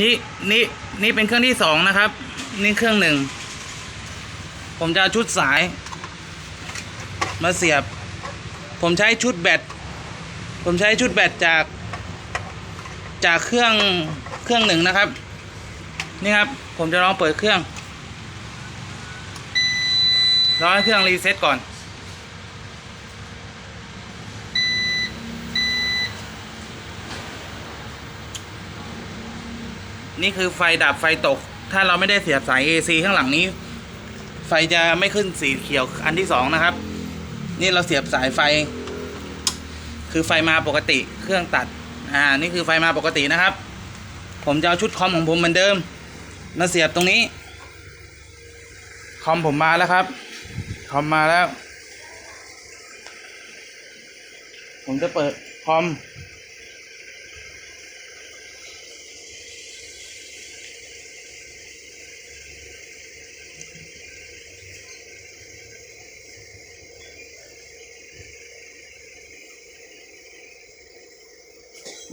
นี่นี่นี่เป็นเครื่องที่สองนะครับ นี่เครื่องหนึ่ง ผมจะชุดสาย มาเสียบ ผมใช้ชุดแบต ผมใช้ชุดแบตจาก จากเครื่องเครื่องหนึ่งนะครับ นี่ครับ ผมจะลองเปิดเครื่องรอให้เครื่องรีเซ็ตก่อน นี่คือไฟดับไฟตก ถ้าเราไม่ได้เสียบสาย AC ข้างหลังนี้ ไฟจะไม่ขึ้นสีเขียวอันที่สองนะครับ นี่เราเสียบสายไฟ คือไฟมาปกติเครื่องตัด อ่า นี่คือไฟมาปกตินะครับ ผมจะเอาชุดคอมของผมเหมือนเดิม มาเสียบตรงนี้ คอมผมมาแล้วครับ คอมมาแล้ว ผมจะเปิดคอม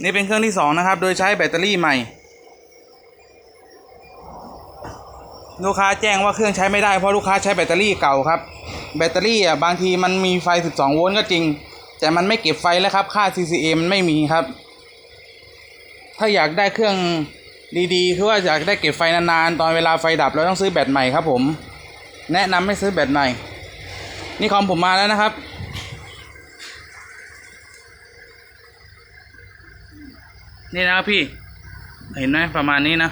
นี่เป็นเครื่องที่สองนะครับ โดยใช้แบตเตอรี่ใหม่ ลูกค้าแจ้งว่าเครื่องใช้ไม่ได้เพราะลูกค้าใช้แบตเตอรี่เก่าครับ แบตเตอรี่อะบางทีมันมีไฟ 12 โวลต์ก็จริง แต่มันไม่เก็บไฟแล้วครับ ค่า CCA มันไม่มีครับ ถ้าอยากได้เครื่องดีๆคือว่าอยากได้เก็บไฟนานๆ ตอนเวลาไฟดับเราต้องซื้อแบตใหม่ครับผม แนะนำให้ซื้อแบตใหม่ นี่คอมผมมาแล้วนะครับ นี่นะพี่ เห็นไหมประมาณนี้นะ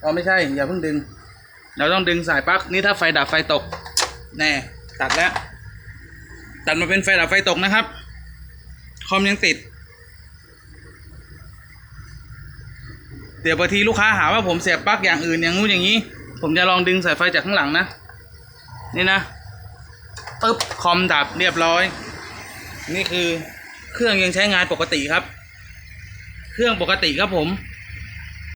เราไม่ใช่ อย่าเพิ่งดึง เราต้องดึงสายปลั๊กนี่ถ้าไฟดับไฟตก แน่ ตัดแล้ว ตัดมาเป็นไฟดับไฟตกนะครับ คอมยังติด เดี๋ยวบางทีลูกค้าหาว่าผมเสียบปลั๊กอย่างอื่นอย่างงู้นอย่างนี้ ผมจะลองดึงสายไฟจากข้างหลังนะ นี่นะปึ๊บคอมดับเรียบร้อย นี่คือ เครื่องยังใช้งานปกติครับ เครื่องปกติครับผม